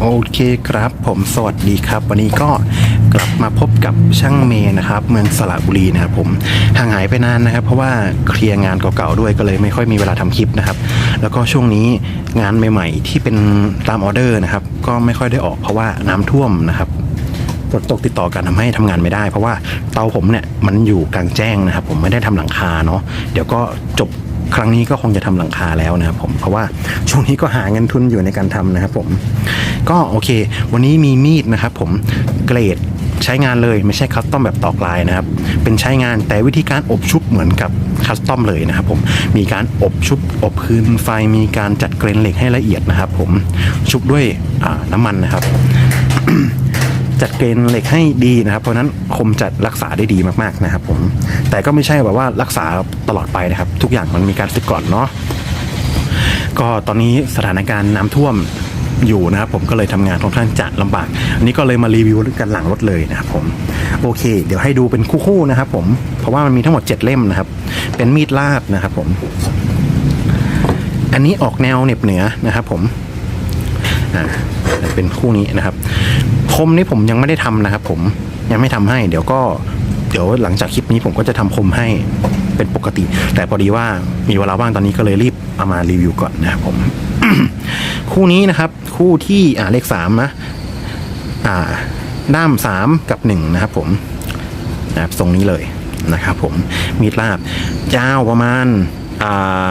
โอเคครับผมสวัสดีครับ วันนี้ก็กลับมาพบกับช่างเมย์นะครับ เมืองสระบุรีนะครับผมห่างหายไปนานนะครับ เพราะว่าเคลียร์งานเก่าๆด้วยก็เลยไม่ค่อยมีเวลาทำคลิปนะครับ แล้วก็ช่วงนี้งานใหม่ ๆ ที่เป็นตามออเดอร์นะครับ ก็ไม่ค่อยได้ออกเพราะว่าน้ำท่วมนะครับฝนตกติดต่อกันทำให้ทำงานไม่ได้ เพราะว่าเตาผมเนี่ยมันอยู่กลางแจ้งนะครับ ผมไม่ได้ทำหลังคาเนาะเดี๋ยวก็จบ ครั้งนี้ก็คงจะทำหลังคาแล้วนะครับผมเพราะว่าช่วงนี้ก็หาเงินทุนอยู่ในการทำนะครับผมก็โอเค วันนี้มีมีดนะครับผมเกรดใช้งานเลยไม่ใช่คัสตอมแบบตอกลายนะครับ เป็นใช้งานแต่วิธีการอบชุบเหมือนกับคัสตอมเลยนะครับผมมีการอบชุบอบคืนไฟมีการจัดเกรนเหล็กให้ละเอียดนะครับผมชุบด้วยน้ำมันนะครับ จัดเกณฑ์เหล็กให้ดีนะครับ เพราะนั้นคมจัดรักษาได้ดีมากๆนะครับผมแต่ก็ไม่ใช่แบบว่ารักษาตลอดไปนะครับ ทุกอย่างมันมีการฟิกก่อนเนาะก็ตอนนี้สถานการณ์น้ำท่วมอยู่นะครับผมก็เลยทำงานค่อนข้างจะลำบากอันนี้ก็เลยมารีวิวกันหลังรถเลยนะครับผมโอเค เดี๋ยวให้ดูเป็นคู่ๆนะครับผมเพราะว่ามันมีทั้งหมด 7 เล่มนะครับ เป็นมีดลาดนะครับผม อันนี้ออกแนวเหน็บเหนือนะครับผม อ่าเป็นคู่นี้นะครับคมนี่ผมยังไม่ได้ทำนะครับ ผมยังไม่ทำให้ เดี๋ยวก็เดี๋ยวหลังจากคลิปนี้ผมก็จะทำคมให้เป็นปกติ แต่พอดีว่ามีเวลาว่างตอนนี้ก็เลยรีบเอามารีวิวก่อนนะครับผม คู่นี้นะครับ คู่ที่อ่าเลขสามนะอ่า ด้ามสามกับหนึ่งนะครับ ผมนะครับทรงนี้เลยนะครับ ผมมีดลาบยาวประมาณอ่า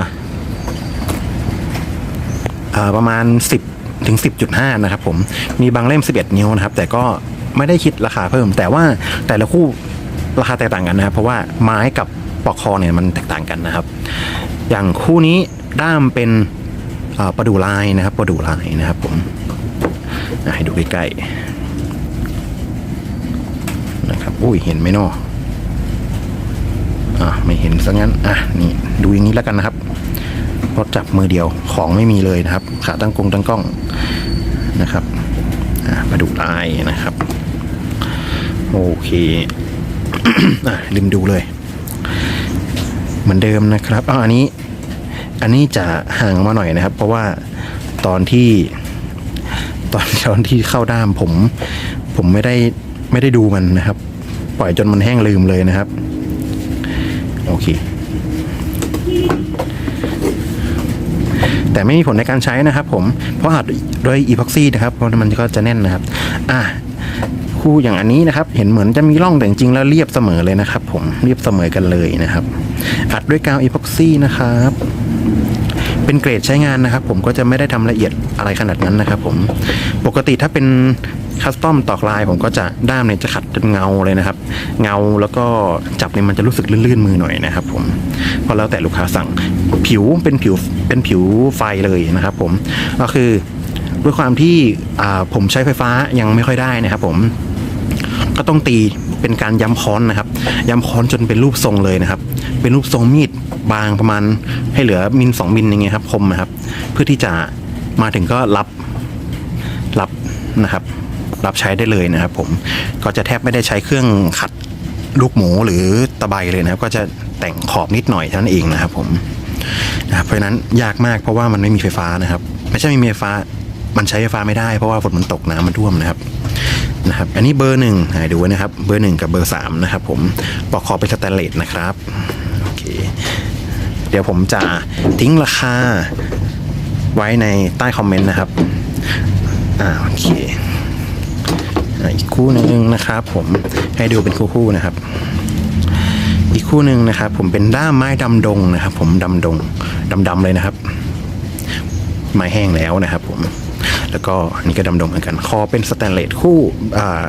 ประมาณ10 ถึง 10.5 นะครับผม มีบางเล่ม 11 นิ้วนะครับ แต่ก็ไม่ได้คิดราคาเพิ่ม แต่ว่าแต่ละคู่ราคาแตกต่างกันนะครับ เพราะว่าไม้กับปลอกคอเนี่ยมันแตกต่างกันนะครับ อย่างคู่นี้ด้ามเป็นประดูลายนะครับ ประดูลายนะครับผมให้ดูใกล้ๆนะครับ อุ้ยเห็นไหมเนาะอะไม่เห็นซะงั้น อะ นี่ ดูอย่างนี้แล้วกันนะครับรถจับมือเดียวของไม่มีเลยนะครับ ขาตั้งกงตั้งกล้อง นะครับอ่ามาดูลายนะครับ โอเคอลืมดูเลย เหมือนเดิมนะครับอ๋ออันนี้ อันนี้จะห่างมาหน่อยนะครับ เพราะว่าตอนที่ ตอนตอนที่เข้าด้ามผม ผมไม่ได้ไม่ได้ดูมันนะครับ ปล่อยจนมันแห้งลืมเลยนะครับ โอเค แต่ไม่มีผลในการใช้นะครับผมเพราะอัดด้วยอีพ็อกซี่นะครับเพราะมันก็จะแน่นนะครับ อะคู่อย่างอันนี้นะครับ เห็นเหมือนจะมีร่องแต่จริงๆแล้วเรียบเสมอเลยนะครับ ผมเรียบเสมอกันเลยนะครับ อัดด้วยกาวอีพ็อกซี่นะครับเป็นเกรดใช้งานนะครับ ผมก็จะไม่ได้ทำละเอียดอะไรขนาดนั้นนะครับ ผมปกติถ้าเป็น คัสตอมตอกลายผมก็จะด้ามเนี่ยจะขัดจนเงาเลยนะครับ เงาแล้วก็จับเนี่ยมันจะรู้สึกลื่นๆมือหน่อยนะครับ ผมเพราะแล้วแต่ลูกค้าสั่งผิวเป็นผิวเป็นผิวไฟเลยนะครับ ผมก็คือด้วยความที่ผมใช้ไฟฟ้ายังไม่ค่อยได้นะครับ ผมก็ต้องตีเป็นการย้ำค้อนนะครับ ย้ำค้อนจนเป็นรูปทรงเลยนะครับ เป็นรูปทรงมีดบางประมาณให้เหลือมิลสองมิลอย่างเงี้ยครับคมนะครับ เพื่อที่จะมาถึงก็รับรับนะครับ รับใช้ได้เลยนะครับผมก็จะแทบไม่ได้ใช้เครื่องขัดลูกหมูหรือตะไบเลยนะครับ ก็จะแต่งขอบนิดหน่อยเท่านั้นเองนะครับผมนะครับเพราะนั้นยากมากเพราะว่ามันไม่มีไฟฟ้านะครับ ไม่ใช่ไม่มีไฟฟ้ามันใช้ไฟฟ้าไม่ได้เพราะว่าฝนมันตกน้ำมันท่วมนะครับนะครับ อันนี้เบอร์หนึ่งให้ดูไว้นะครับ เบอร์หนึ่งกับเบอร์สามนะครับ ผมปลอกคอเป็นสแตนเลสนะครับโอเคเดี๋ยวผมจะทิ้งราคาไว้ในใต้คอมเมนต์นะครับอ่าโอเค อีกคู่หนึ่งนะครับ ผมให้ดูเป็นคู่ๆนะครับ อีกคู่หนึ่งนะครับ ผมเป็นด้ามไม้ดำดงนะครับ ผมดำดงดำๆเลยนะครับ ไม้แห้งแล้วนะครับ ผม แล้วก็อันนี้ก็ดำดงเหมือนกัน คอเป็นสแตนเลสคู่อ่า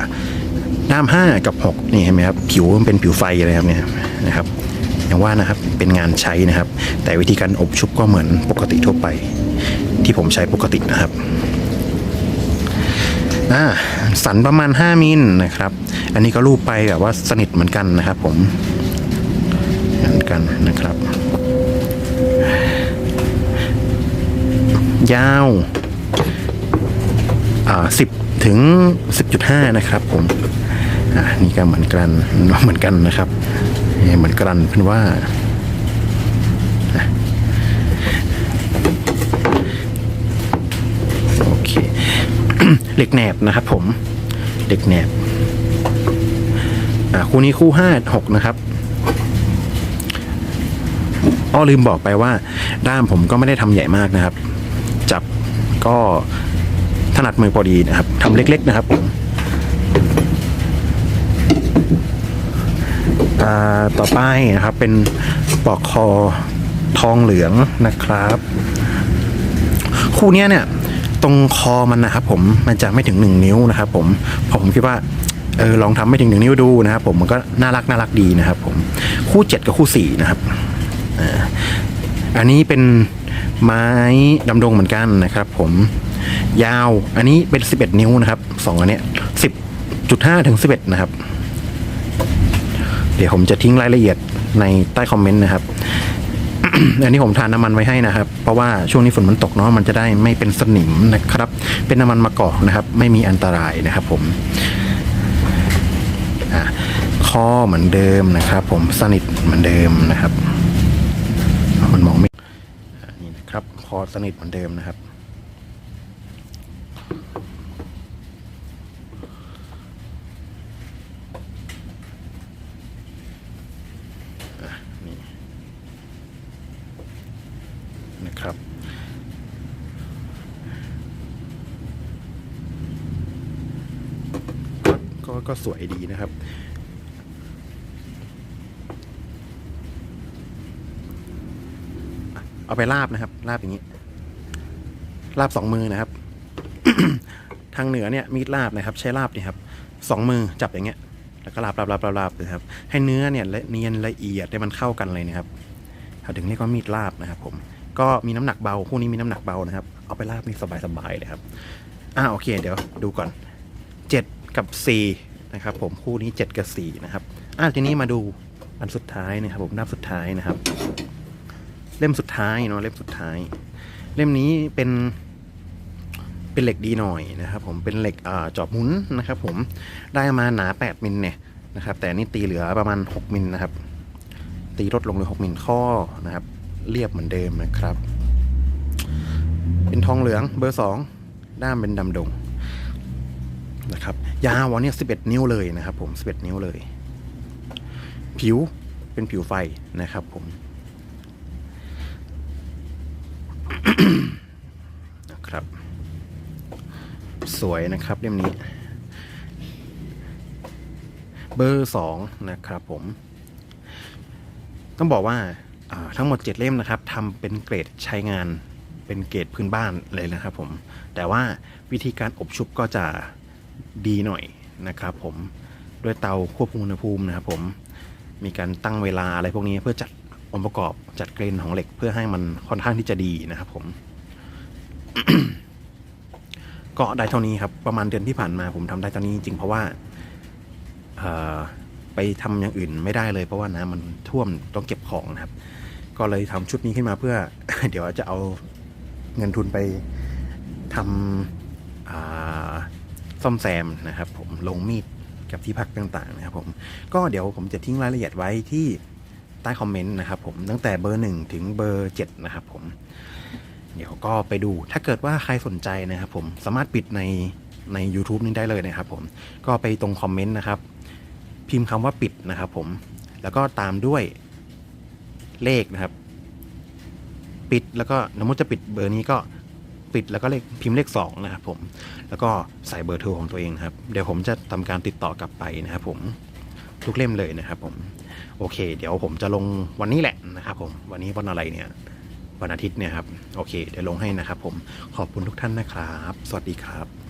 ด้ามห้ากับหกนี่เห็นไหมครับ ผิวมันเป็นผิวไฟเลยครับเนี่ยนะครับอย่างว่านะครับเป็นงานใช้นะครับ แต่วิธีการอบชุบก็เหมือนปกติทั่วไป ที่ผมใช้ปกตินะครับ อ่าสันประมาณ 5 มิลนะครับ อันนี้ก็รูปไปแบบว่าสนิทเหมือนกันนะครับ ผมเหมือนกันนะครับ ยาวอ่าสิบถึงสิบจุดห้านะครับผมอ่านี่ก็เหมือนกันเหมือนกันนะครับ เหมือนกันเพื่อนว่า เหล็กแหนบนะครับผมเหล็กแหนบอ่าคู่นี้คู่ห้าหกนะครับอ้อลืมบอกไปว่า ด้ามผมก็ไม่ได้ทำใหญ่มากนะครับ จับก็ถนัดมือพอดีนะครับทำเล็ก ๆ นะครับผมต่อไปนะครับเป็นปลอกคอทองเหลืองนะครับ คู่นี้เนี่ย ตรงคอมันนะครับผมมันจะไม่ถึงหนึ่งนิ้วนะครับผมพอผมคิดว่าเออลองทำไม่ถึงหนึ่งนิ้วดูนะครับผมมันก็น่ารักน่ารักดีนะครับผมคู่เจ็ดกับคู่สี่นะครับอันนี้เป็นไม้ดำดงเหมือนกันนะครับ ผมยาวอันนี้เป็นสิบเอ็ดนิ้วนะครับสองอันเนี้ยสิบจุดห้าถึงสิบเอ็ดนะครับ เดี๋ยวผมจะทิ้งรายละเอียดในใต้คอมเมนต์นะครับ อันนี้ผมทานน้ำมันไว้ให้นะครับ เพราะว่าช่วงนี้ฝนมันตกเนาะมันจะได้ไม่เป็นสนิมนะครับ เป็นน้ำมันมะกอกนะครับ ไม่มีอันตรายนะครับ ผมข้อเหมือนเดิมนะครับ ผมสนิทเหมือนเดิมนะครับ มันมองไม่นี่นะครับคอสนิทเหมือนเดิมนะครับ ครับก็ก็ก็สวยดีนะครับเอาไปลาบนะครับลาบอย่างนี้ ลาบสองมือนะครับ ทางเหนือเนี่ยมีดลาบนะครับ ใช้ลาบนี่ครับสองมือจับอย่างเงี้ย แล้วก็ลาบลาบลาบลาบลาบเลยครับ ให้เนื้อเนี่ยละเนียนละเอียดให้มันเข้ากันเลยนะครับเขาถึงเรียกว่ามีดลาบนะครับผม ก็มีน้ำหนักเบาคู่นี้มีน้ำหนักเบานะครับ เอาไปลาบนี่สบายๆเลยครับอ่าโอเค เดี๋ยวดูก่อนเจ็ดกับสี่นะครับ ผมคู่นี้เจ็ดกับสี่นะครับอ่าทีนี้มาดูอันสุดท้ายนะครับ ผมด้ามสุดท้ายนะครับ เล่มสุดท้ายเนาะเล่มสุดท้าย เล่มนี้เป็นเป็นเหล็กดีหน่อยนะครับ ผมเป็นเหล็กอ่าจอบหมุนนะครับ ผมได้มาหนา 8 มิลเนี่ยนะครับ แต่นี่ตีเหลือประมาณ 6 มิลนะครับ ตีลดลงเหลือ 6 มิลข้อนะครับ เรียบเหมือนเดิมนะครับ เป็นทองเหลืองเบอร์2ด้ามเป็นดำดงนะครับ ยาววันนี้11นิ้วเลยนะครับ ผม11นิ้วเลย ผิวเป็นผิวไฟนะครับ ผมนะครับ สวยนะครับเล่มนี้ เบอร์สองนะครับ ผม ต้องบอกว่า ทั้งหมดเจ็ดเล่มนะครับทำเป็นเกรดใช้งานเป็นเกรดพื้นบ้านเลยนะครับผม แต่ว่าวิธีการอบชุบก็จะดีหน่อยนะครับผมด้วยเตาควบคุมอุณหภูมินะครับผมมีการตั้งเวลาอะไรพวกนี้เพื่อจัดองค์ประกอบจัดเกรนของเหล็กเพื่อให้มันค่อนข้างที่จะดีนะครับผมก็ได้เท่านี้ครับประมาณเดือนที่ผ่านมาผมทำได้เท่านี้จริงเพราะว่า ไปทำอย่างอื่นไม่ได้เลยเพราะว่าน้ำมันท่วมต้องเก็บของนะครับ ก็เลยทำชุดนี้ขึ้นมาเพื่อ เดี๋ยวจะเอาเงินทุนไปทำซ่อมแซมนะครับผมลงมีดกับที่พักต่างๆนะครับผมก็เดี๋ยวผมจะทิ้งรายละเอียดไว้ที่ใต้คอมเมนต์นะครับผมตั้งแต่เบอร์หนึ่งถึงเบอร์เจ็ดนะครับผม เดี๋ยวก็ไปดูถ้าเกิดว่าใครสนใจนะครับผมสามารถปิดในใน YouTube นี้ได้เลยนะครับผมก็ไปตรงคอมเมนต์นะครับ พิมพ์คำว่าปิดนะครับผม แล้วก็ตามด้วยเลขนะครับ ปิดแล้วก็สมมติจะปิดเบอร์นี้ก็ปิดแล้วก็เลขพิมพ์เลขสองนะครับผม แล้วก็ใส่เบอร์โทรของตัวเองครับ เดี๋ยวผมจะทำการติดต่อกลับไปนะครับผมทุกเล่มเลยนะครับผม โอเค เดี๋ยวผมจะลงวันนี้แหละนะครับผม วันนี้วันอะไรเนี่ย วันอาทิตย์เนี่ยครับ โอเค เดี๋ยวลงให้นะครับผม ขอบคุณทุกท่านนะครับ สวัสดีครับ